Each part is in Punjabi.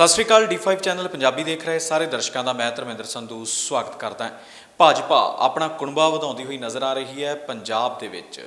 ਸਤਿ ਸ਼੍ਰੀ ਅਕਾਲ D5 ਚੈਨਲ ਪੰਜਾਬੀ ਦੇਖ ਰਹੇ ਸਾਰੇ ਦਰਸ਼ਕਾਂ ਦਾ, ਮੈਂ ਧਰਮਿੰਦਰ ਸੰਧੂ ਸਵਾਗਤ ਕਰਦਾ ਹਾਂ। ਭਾਜਪਾ ਆਪਣਾ ਕੁਣਬਾ ਵਧਾਉਂਦੀ ਹੋਈ ਨਜ਼ਰ ਆ ਰਹੀ ਹੈ ਪੰਜਾਬ ਦੇ ਵਿੱਚ।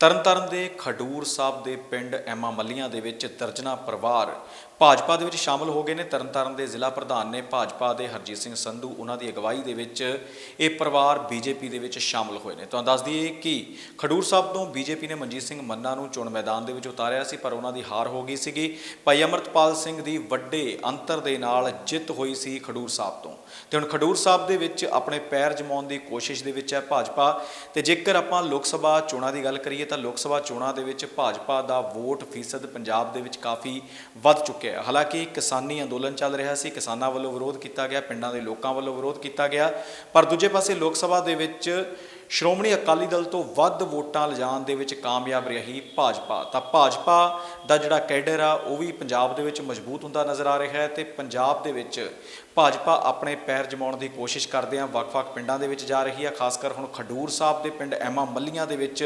ਤਰਨਤਾਰਨ ਦੇ ਖਡੂਰ ਸਾਹਿਬ ਦੇ ਪਿੰਡ ਐਮਾ ਮੱਲੀਆਂ ਦੇ ਵਿੱਚ ਦਰਜਨਾ ਪਰਿਵਾਰ ਭਾਜਪਾ ਦੇ ਵਿੱਚ ਸ਼ਾਮਲ ਹੋ ਗਏ ਨੇ। ਤਰਨਤਾਰਨ ਦੇ ਜ਼ਿਲ੍ਹਾ ਪ੍ਰਧਾਨ ਨੇ ਭਾਜਪਾ ਦੇ ਹਰਜੀਤ ਸਿੰਘ ਸੰਧੂ, ਉਹਨਾਂ ਦੀ ਅਗਵਾਈ ਦੇ ਵਿੱਚ ਇਹ ਪਰਿਵਾਰ ਬੀਜੇਪੀ ਦੇ ਵਿੱਚ ਸ਼ਾਮਲ ਹੋਏ ਨੇ। ਤੁਹਾਨੂੰ ਦੱਸ ਦਈਏ ਕਿ ਖਡੂਰ ਸਾਹਿਬ ਤੋਂ ਬੀਜੇਪੀ ਨੇ ਮਨਜੀਤ ਸਿੰਘ ਮੰਨਾ ਨੂੰ ਚੋਣ ਮੈਦਾਨ ਦੇ ਵਿੱਚ ਉਤਾਰਿਆ ਸੀ, ਪਰ ਉਹਨਾਂ ਦੀ ਹਾਰ ਹੋ ਗਈ ਸੀਗੀ। ਭਾਈ ਅਮਰਤਪਾਲ ਸਿੰਘ ਦੀ ਵੱਡੇ ਅੰਤਰ ਦੇ ਨਾਲ ਜਿੱਤ ਹੋਈ ਸੀ ਖਡੂਰ ਸਾਹਿਬ ਤੋਂ। ਤੇ ਹੁਣ ਖਡੂਰ ਸਾਹਿਬ ਦੇ ਵਿੱਚ ਆਪਣੇ ਪੈਰ ਜਮਾਉਣ ਦੀ ਕੋਸ਼ਿਸ਼ ਦੇ ਵਿੱਚ ਹੈ ਭਾਜਪਾ। ਤੇ ਜੇਕਰ ਆਪਾਂ ਲੋਕ ਸਭਾ ਚੋਣਾਂ ਦੀ ਗੱਲ ਕਰੀਏ ਤਾਂ ਲੋਕ ਸਭਾ ਚੋਣਾਂ ਦੇ ਵਿੱਚ ਭਾਜਪਾ ਦਾ ਵੋਟ ਫੀਸਦ ਪੰਜਾਬ ਦੇ ਵਿੱਚ ਕਾਫੀ ਵੱਧ ਚੁੱਕਿਆ ਹੈ। ਹਾਲਾਂਕਿ ਕਿਸਾਨੀ ਅੰਦੋਲਨ ਚੱਲ ਰਿਹਾ ਸੀ, ਕਿਸਾਨਾਂ ਵੱਲੋਂ ਵਿਰੋਧ ਕੀਤਾ ਗਿਆ, ਪਿੰਡਾਂ ਦੇ ਲੋਕਾਂ ਵੱਲੋਂ ਵਿਰੋਧ ਕੀਤਾ ਗਿਆ। ਪਰ ਦੂਜੇ ਪਾਸੇ ਲੋਕ ਸਭਾ ਦੇ ਵਿੱਚ ਸ਼੍ਰੋਮਣੀ ਅਕਾਲੀ ਦਲ ਤੋਂ ਵੱਧ ਵੋਟਾਂ ਲਿਜਾਣ ਦੇ ਵਿੱਚ ਕਾਮਯਾਬ ਰਹੀ ਭਾਜਪਾ। ਤਾਂ ਭਾਜਪਾ ਦਾ ਜਿਹੜਾ ਕੈਡਰ ਆ, ਉਹ ਵੀ ਪੰਜਾਬ ਦੇ ਵਿੱਚ ਮਜ਼ਬੂਤ ਹੁੰਦਾ ਨਜ਼ਰ ਆ ਰਿਹਾ ਹੈ ਤੇ ਪੰਜਾਬ ਦੇ ਵਿੱਚ ਭਾਜਪਾ ਆਪਣੇ ਪੈਰ ਜਮਾਉਣ ਦੀ ਕੋਸ਼ਿਸ਼ ਕਰਦੇ ਆ। ਵੱਖ-ਵੱਖ ਪਿੰਡਾਂ ਦੇ ਵਿੱਚ ਜਾ ਰਹੀ ਆ ਖਾਸ ਕਰ ਹੁਣ ਖਡੂਰ ਸਾਹਿਬ ਦੇ ਪਿੰਡ, ਐਮਾ ਮੱਲੀਆਂ ਦੇ ਵਿੱਚ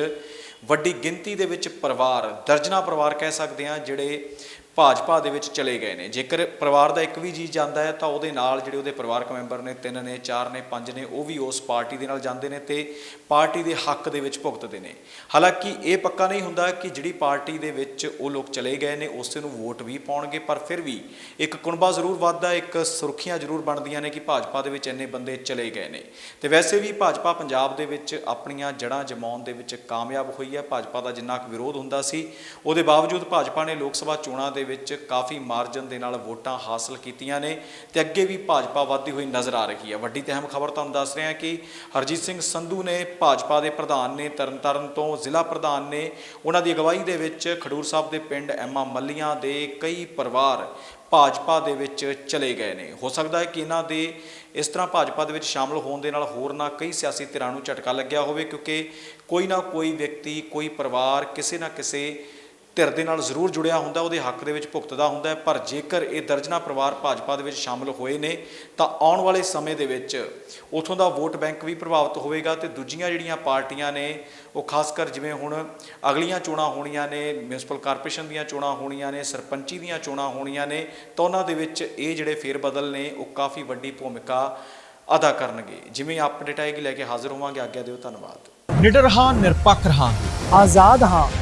ਵੱਡੀ ਗਿਣਤੀ ਦੇ ਵਿੱਚ ਪਰਿਵਾਰ ਦਰਜਨਾ ਪਰਿਵਾਰ ਕਹਿ ਸਕਦੇ ਆ ਜਿਹੜੇ ਭਾਜਪਾ ਦੇ ਵਿੱਚ ਚਲੇ ਗਏ ਨੇ। ਜੇਕਰ ਪਰਿਵਾਰ ਦਾ ਇੱਕ ਵੀ ਜੀ ਜਾਂਦਾ ਹੈ, ਤਾਂ ਉਹਦੇ ਨਾਲ ਜਿਹੜੇ ਉਹਦੇ ਪਰਿਵਾਰਕ ਮੈਂਬਰ ਨੇ, ਤਿੰਨ ਨੇ, ਚਾਰ ਨੇ, ਪੰਜ ਨੇ, ਉਹ ਵੀ ਉਸ ਪਾਰਟੀ ਦੇ ਨਾਲ ਜਾਂਦੇ ਨੇ ਤੇ ਪਾਰਟੀ ਦੇ ਹੱਕ ਦੇ ਵਿੱਚ ਭੁਗਤਦੇ ਨੇ। ਹਾਲਾਂਕਿ ਇਹ ਪੱਕਾ ਨਹੀਂ ਹੁੰਦਾ ਕਿ ਜਿਹੜੀ ਪਾਰਟੀ ਦੇ ਵਿੱਚ ਉਹ ਲੋਕ ਚਲੇ ਗਏ ਨੇ, ਉਸੇ ਨੂੰ ਵੋਟ ਵੀ ਪਾਉਣਗੇ, ਪਰ ਫਿਰ ਵੀ ਇੱਕ ਕੁਣਬਾ ਜ਼ਰੂਰ ਵੱਧਦਾ, ਇੱਕ ਸੁਰਖੀਆਂ ਜ਼ਰੂਰ ਬਣਦੀਆਂ ਨੇ ਕਿ ਭਾਜਪਾ ਦੇ ਵਿੱਚ ਇੰਨੇ ਬੰਦੇ ਚਲੇ ਗਏ ਨੇ। ਤੇ ਵੈਸੇ ਵੀ ਭਾਜਪਾ ਪੰਜਾਬ ਦੇ ਵਿੱਚ ਆਪਣੀਆਂ ਜੜਾਂ ਜਮਾਉਣ ਦੇ ਵਿੱਚ ਕਾਮਯਾਬ ਹੋਈ ਹੈ। ਭਾਜਪਾ ਦਾ ਜਿੰਨਾ ਕੁ ਵਿਰੋਧ ਹੁੰਦਾ ਸੀ, ਉਹਦੇ ਬਾਵਜੂਦ ਭਾਜਪਾ ਨੇ ਲੋਕ ਸਭਾ ਚੋਣਾਂ ਦੇ ਵਿੱਚ ਕਾਫੀ ਮਾਰਜਨ ਦੇ ਨਾਲ ਵੋਟਾਂ ਹਾਸਲ ਕੀਤੀਆਂ ਨੇ ਤੇ ਅੱਗੇ ਵੀ ਭਾਜਪਾ ਵੱਧਦੀ ਹੋਈ ਨਜ਼ਰ ਆ ਰਹੀ ਹੈ। ਵੱਡੀ ਤੇ ਅਹਿਮ ਖਬਰ ਤੁਹਾਨੂੰ ਦੱਸ ਰਹੇ ਹਾਂ ਕਿ ਹਰਜੀਤ ਸਿੰਘ ਸੰਧੂ ਨੇ ਭਾਜਪਾ ਦੇ ਪ੍ਰਧਾਨ ਨੇ ਤਰਨਤਾਰਨ ਤੋਂ ਜ਼ਿਲ੍ਹਾ ਪ੍ਰਧਾਨ ਨੇ ਉਹਨਾਂ ਦੀ ਅਗਵਾਈ ਦੇ ਵਿੱਚ ਖਡੂਰ ਸਾਹਿਬ ਦੇ ਪਿੰਡ ਐਮਾ ਮੱਲੀਆਂ ਦੇ ਕਈ ਪਰਿਵਾਰ ਭਾਜਪਾ ਦੇ ਵਿੱਚ ਚਲੇ ਗਏ ਨੇ। ਹੋ ਸਕਦਾ ਹੈ ਕਿ ਇਹਨਾਂ ਦੇ ਇਸ ਤਰ੍ਹਾਂ ਭਾਜਪਾ ਦੇ ਵਿੱਚ ਸ਼ਾਮਲ ਹੋਣ ਦੇ ਨਾਲ ਹੋਰ ਨਾ ਕਈ ਸਿਆਸੀ ਧਿਰਾਂ ਨੂੰ ਝਟਕਾ ਲੱਗਿਆ ਹੋਵੇ ਕਿਉਂਕਿ ਕੋਈ ਨਾ ਕੋਈ ਵਿਅਕਤੀ, ਕੋਈ ਪਰਿਵਾਰ ਕਿਸੇ ਨਾ ਕਿਸੇ ਧਿਰ ਦੇ ਨਾਲ ਜ਼ਰੂਰ ਜੁੜਿਆ ਹੁੰਦਾ, ਉਹਦੇ ਹੱਕ ਦੇ ਵਿੱਚ ਭੁਗਤਦਾ ਹੁੰਦਾ ਪਰ ਜੇਕਰ ਇਹ ਦਰਜਨਾ ਪਰਿਵਾਰ ਭਾਜਪਾ ਦੇ ਵਿੱਚ ਸ਼ਾਮਲ ਹੋਏ ਨੇ, ਤਾਂ ਆਉਣ ਵਾਲੇ ਸਮੇਂ ਦੇ ਵਿੱਚ ਉਥੋਂ ਦਾ ਵੋਟ ਬੈਂਕ ਵੀ ਪ੍ਰਭਾਵਿਤ ਹੋਵੇਗਾ ਤੇ ਦੂਜੀਆਂ ਜਿਹੜੀਆਂ ਪਾਰਟੀਆਂ ਨੇ, ਉਹ ਖਾਸ ਕਰ ਜਿਵੇਂ ਹੁਣ ਅਗਲੀਆਂ ਚੋਣਾਂ ਹੋਣੀਆਂ ਨੇ ਮਿਊਨਿਸਪਲ ਕਾਰਪੋਰੇਸ਼ਨ ਦੀਆਂ ਚੋਣਾਂ ਹੋਣੀਆਂ ਨੇ, ਸਰਪੰਚੀ ਦੀਆਂ ਚੋਣਾਂ ਹੋਣੀਆਂ ਨੇ, ਤਾਂ ਉਹਨਾਂ ਦੇ ਵਿੱਚ ਇਹ ਜਿਹੜੇ ਫੇਰ ਬਦਲ ਨੇ, ਉਹ ਕਾਫੀ ਵੱਡੀ ਭੂਮਿਕਾ ਅਦਾ ਕਰਨਗੇ। ਜਿਵੇਂ ਅਪਡੇਟ ਆਏਗੀ, ਲੈ ਕੇ ਹਾਜ਼ਰ ਹੋਵਾਂਗੇ। ਆਗਿਆ ਦਿਓ, ਧੰਨਵਾਦ। ਨਿਡਰ ਹਾਂ, ਨਿਰਪੱਖ ਹਾਂ ਆਜ਼ਾਦ ਹਾਂ।